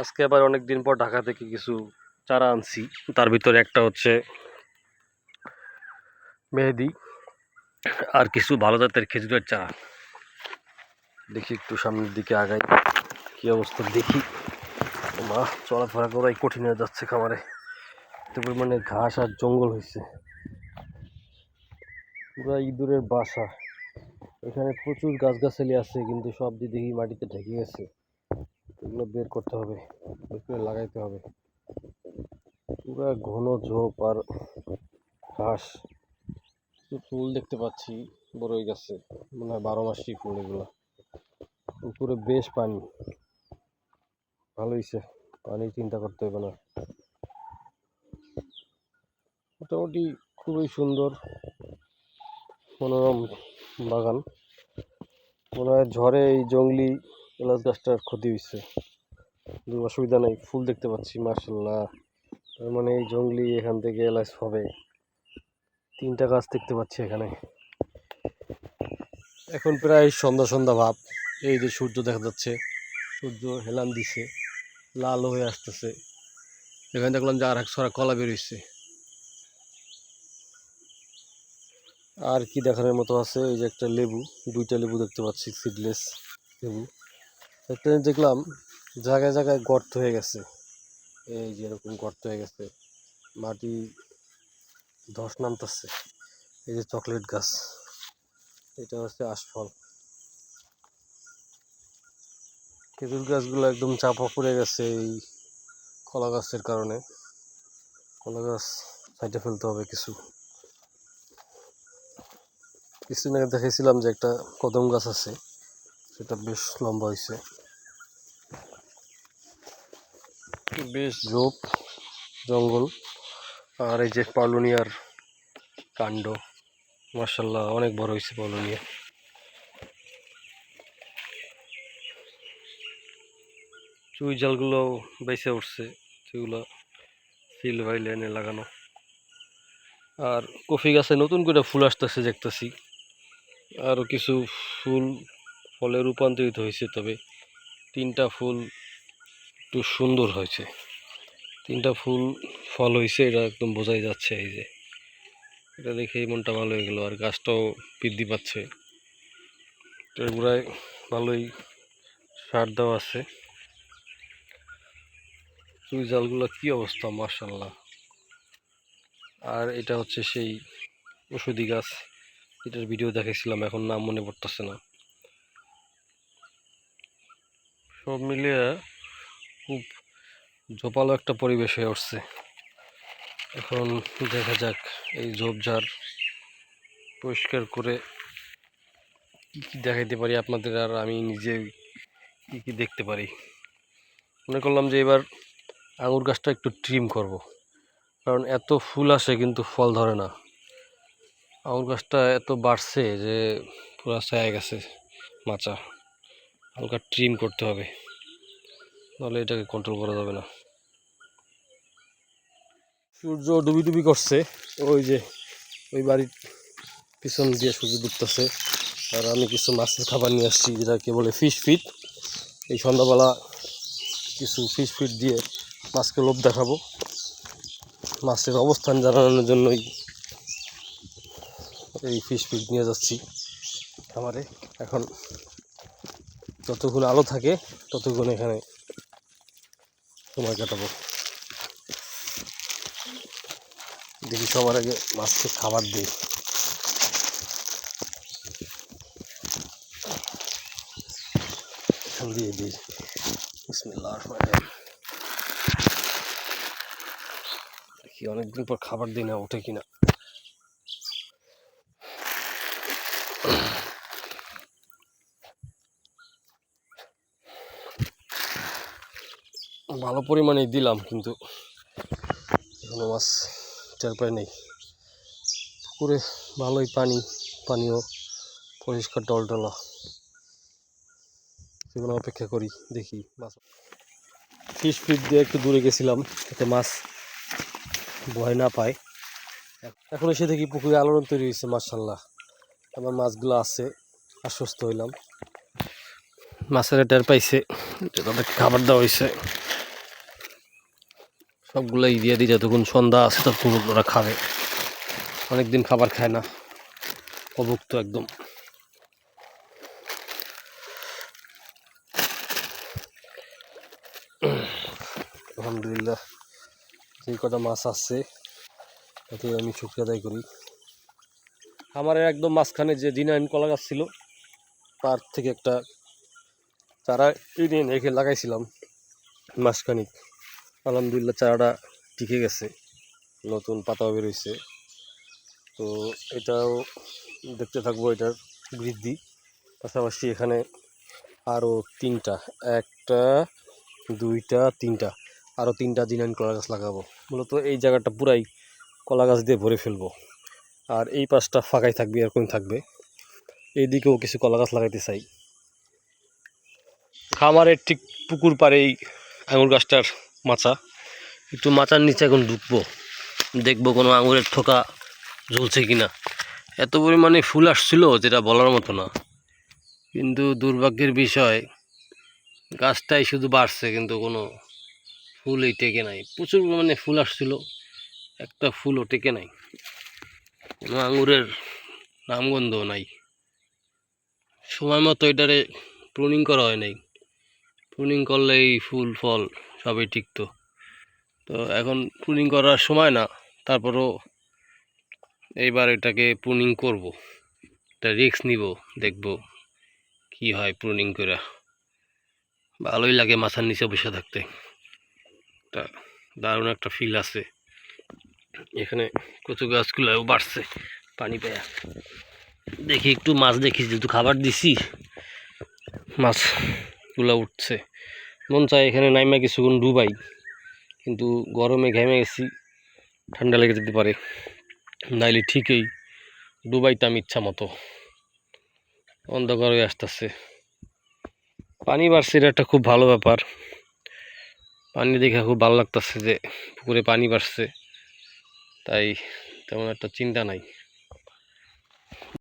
আজকে আবার অনেক দিন পর ঢাকা থেকে কিছু চারা আনছি। তার ভিতরে একটা হচ্ছে মেহেদি আর কিছু ভালো জাতের খেজুরের চারা। দেখি একটু সামনের দিকে আগাই, কি অবস্থা দেখি। মা, চলাফেরা করাই কঠিন হয়ে যাচ্ছে খামারে। এত পরিমাণে ঘাস আর জঙ্গল হয়েছে। পুরা ইঁদুরের বাসা। এখানে প্রচুর গাছগাছালি আছে, কিন্তু সব দিয়ে দেখি মাটিতে ঢেকে গেছে। এগুলো বের করতে হবে। বের করে লাগাইতে হবে। পুরো ঘন ঝোপ আর ঘাস। ফুল দেখতে পাচ্ছি, বড়ই গাছে। মনে হয় বারো মাসি ফুল এগুলো। উপরে বেশ পানি। ভালোইছে পানি চিন্তা করতে হবে না। মোটামুটি খুবই সুন্দর, মনোরম বাগান। মনে হয় ঝড়ে এই জঙ্গলি এলাচ গাছটার ক্ষতি হয়েছে অসুবিধা নেই, ফুল দেখতে পাচ্ছি মার্শাল্লাহ তার মানে এই জঙ্গলি এখান থেকে এলাচ হবে। তিনটা গাছ দেখতে পাচ্ছি এখানে। এখন প্রায় সন্ধ্যা সন্ধ্যা ভাব। এই যে সূর্য দেখা যাচ্ছে, সূর্য হেলান দিছে, লাল হয়ে আসতেছে। এখানে দেখলাম যে আর এক সরা কলা বেরোইছে আর কি দেখানোর মতো আছে? এই যে একটা লেবু, দুইটা লেবু দেখতে পাচ্ছি সিডলেস লেবু। একটা দেখলাম, জায়গায় জায়গায় গর্ত হয়ে গেছে। এই যে এরকম গর্ত হয়ে গেছে, মাটি ধস নামতেছে। এই যে চকলেট গাছ, এটা হচ্ছে আশফল। খেজুর গাছগুলো একদম চাপা পড়ে গেছে এই কলা গাছের কারণে। কলা গাছ সাইডে ফেলতে হবে কিছু। কিছুদিন আগে দেখেছিলাম যে একটা কদম গাছ আছে, সেটা বেশ লম্বা হয়েছে বেশ ঝোপ, জঙ্গল। আর এই যে পালুনিয়ার কাণ্ড মার্শাল্লাহ অনেক বড় হয়েছে পালুনিয়া। চুই জালগুলো বেঁচে উঠছে সেগুলো সিলভাই লাইনে লাগানো। আর কফি গাছে নতুন করে ফুল আসতেছে, দেখতেছি। আরও কিছু ফুল, ফলে রূপান্তরিত হয়েছে, তবে তিনটা ফুল একটু সুন্দর হয়েছে। তিনটা ফুল, ফল হয়েছে এটা একদম বোঝাই যাচ্ছে এই যে। এটা দেখেই মনটা ভালো হয়ে গেল, আর গাছটাও বৃদ্ধি পাচ্ছে। গোড়ায় ভালোই সার দেওয়া আছে। চুই জালগুলো কি অবস্থা মার্শাল্লাহ আর এটা হচ্ছে সেই ওষুধি গাছ, এটার ভিডিও দেখেছিলাম এখন নাম মনে পড়তেছে না। সব মিলিয়ে খুব জোপালো একটা পরিবেশ হয়ে উঠছে। এখন দেখা যাক এই ঝোপঝাড় পরিষ্কার করে কী কী দেখাইতে পারি আপনাদের আর আমি নিজে কী কী দেখতে পারি। মনে করলাম যে এবার আঙুর গাছটা একটু ট্রিম করব। কারণ এত ফুল আসে কিন্তু ফল ধরে না। আঙুর গাছটা এত বাড়ছে যে পুরো ছায়া গেছে মাচা। হালকা ট্রিম করতে হবে। নাহলে এটাকে কন্ট্রোল করা যাবে না। সূর্য ডুবি ডুবি করছে, ওই যে, ওই বাড়ির পিছন দিয়ে সূর্য ডুবতেছে। আর আমি কিছু মাছের খাবার নিয়ে আসছি, যেটাকে বলে ফিশ ফিট এই সন্ধ্যাবেলা কিছু ফিশ ফিট দিয়ে মাছকে লোভ দেখাবো। মাছের অবস্থান জানানোর জন্যই এই ফিশ ফিট নিয়ে যাচ্ছি খামারে। এখন যতক্ষণ আলো থাকে, ততক্ষণ এখানে সময় কাটাবো। দেখি সবার আগে মাছকে খাবার দিই। দিয়ে দিই। দেখি অনেকদিন পর খাবার দিই না, ওঠে কিনা। ভালো পরিমাণে দিলাম, কিন্তু এখনও মাছ টের পায় নেই। পুকুরে ভালোই পানি, পানিও পরিষ্কার টলটলা। সেগুলো অপেক্ষা করি, দেখি মাছ। ফিশ ফিট দিয়ে একটু দূরে গেছিলাম যাতে মাছ ভয় না পায়। এখন এসে দেখি পুকুরে আলোড়ন তৈরি হয়েছে মার্শাল্লাহ আমার মাছগুলো আছে, আশ্বস্ত হইলাম। মাছের টের পাইছে, যে তাদের খাবার দেওয়া হয়েছে। সবগুলোই দিয়ে দিই যতক্ষণ সন্ধ্যা আছে ততক্ষণ ওরা খাবে। অনেকদিন খাবার খায় না। অভুক্ত একদম। আলহামদুলিল্লাহ যে কটা মাছ আসছে, তাতে আমি শুক্রিয়া আদায় করি। আমার একদম মাঝখানে যে দিনাইন কলা গাছ ছিল, তার থেকে একটা চারা কিনে রেখে লাগাইছিলাম, মাসখানিক। আলহামদুলিল্লাহ চারাটা টিকে গেছে, নতুন পাতাও বেরোইছে তো এটাও দেখতে থাকব এটার বৃদ্ধি। পাশাপাশি এখানে আরও তিনটা, একটা, দুইটা, তিনটা, আরও তিনটা দিনাইন কলা গাছ লাগাবো। মূলত এই জায়গাটা পুরাই কলা গাছ দিয়ে ভরে ফেলব। আর এই পাশটা ফাঁকাই থাকবে এরকম থাকবে। এইদিকেও কিছু কলা গাছ লাগাইতে চাই। খামারের ঠিক পুকুর পাড়েই আঙুর গাছটার মাচা একটু মাচার নিচে এখন ঢুকবো। দেখব কোনো আঙুরের থোকা ঝুলছে কি না এত পরিমাণে ফুল আসছিল যেটা বলার মতো না। কিন্তু দুর্ভাগ্যের বিষয়, গাছটাই শুধু বাড়ছে, কিন্তু কোনো ফুলই টেকে নাই। প্রচুর পরিমাণে ফুল আসছিল, একটা ফুলও টেকে নাই। কোনো আঙুরের নামগন্ধও নাই। সময় মতো এটারে প্রুনিং করা হয় নাই। প্রুনিং করলেই ফুল, ফল সবই টিকতো তো। তো এখন প্রুনিং করার সময় না, তারপরও এইবার এটাকে প্রুনিং করব। এটা রিস্ক নিব, দেখব কি হয় প্রুনিং করে। ভালোই লাগে মাথার নিচে বসে থাকতে। তা দারুণ একটা ফিল আছে। এখানে কচু গাছগুলোও বাড়ছে পানি পেয়া দেখি একটু মাছ দেখি, যেহেতু খাবার দিছি, মাছগুলো উঠছে। মন চায় এখানে নাইমা কিছুক্ষণ ডুবাই, কিন্তু গরমে ঘেমে গেছি, ঠান্ডা লেগে যেতে পারে। নাইলে ঠিকই ডুবাইতাম ইচ্ছা মতো। অন্ধকার হয়ে আসতেছে। পানি বাড়ছে এটা একটা খুব ভালো ব্যাপার। পানি দেখে খুব ভালো লাগতেছে যে পুকুরে পানি বাড়ছে। তাই তেমন একটা চিন্তা নাই।